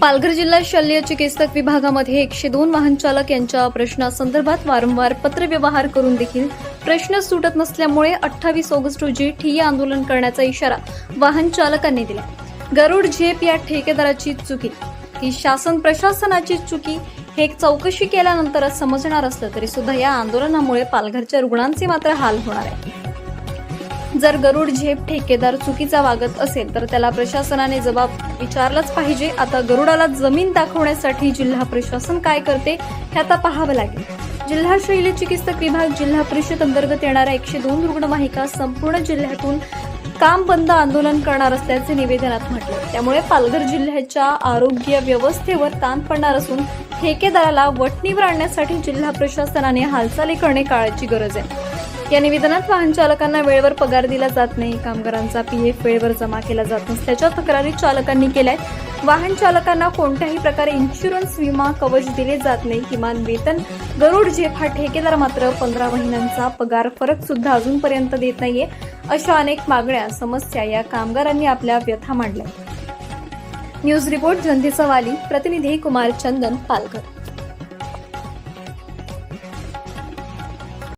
पालघर जिल्हा शल्य चिकित्सक विभागामध्ये एकशे दोन वाहन चालक यांच्या प्रश्नासंदर्भात वारंवार पत्रव्यवहार करून देखील प्रश्न सुटत नसल्यामुळे अठ्ठावीस ऑगस्ट रोजी ठिय्या आंदोलन करण्याचा इशारा वाहन चालकांनी दिला. गरुड झेप या ठेकेदाराची चुकी. ही शासन प्रशासनाची चुकी हे एक चौकशी केल्यानंतरच समजणार असलं तरी सुद्धा या आंदोलनामुळे पालघरच्या रुग्णांचे मात्र हाल होणार आहे. जर गरुड झेप ठेकेदार चुकीचा वागत असेल तर त्याला प्रशासनाने जबाब विचारलाच पाहिजे. आता गरुडाला जमीन दाखवण्यासाठी जिल्हा प्रशासन काय करते हे आता पाहावं लागेल. जिल्हा शैली चिकित्सक विभाग जिल्हा परिषद अंतर्गत येणाऱ्या एकशे दोन रुग्णवाहिका संपूर्ण जिल्ह्यातून काम बंद आंदोलन करणार असल्याचे निवेदनात म्हटले. त्यामुळे पालघर जिल्ह्याच्या आरोग्य व्यवस्थेवर ताण पडणार असून ठेकेदाराला वटणीवर आणण्यासाठी जिल्हा प्रशासनाने हालचाली करणे काळाची गरज आहे. या निवेदनात वाहन चालकांना वेळेवर पगार दिला जात नाही कामगारांचा पीएफ वेळेवर जमा केला जात नसल्याच्या तक्रारी चालकांनी केल्या आहेत वाहन चालकांना कोणत्याही प्रकारे इन्शुरन्स विमा कवच दिले जात नाही. किमान वेतन गरुड झेप हा ठेकेदार मात्र पंधरा महिन्यांचा पगार फरक सुद्धा अजूनपर्यंत देत नाहीये अशा अनेक मागण्या समस्या या कामगारांनी आपल्या व्यथा मांडल्या न्यूज रिपोर्ट जनतेचा वाली प्रतिनिधी कुमार चंदन पालघर.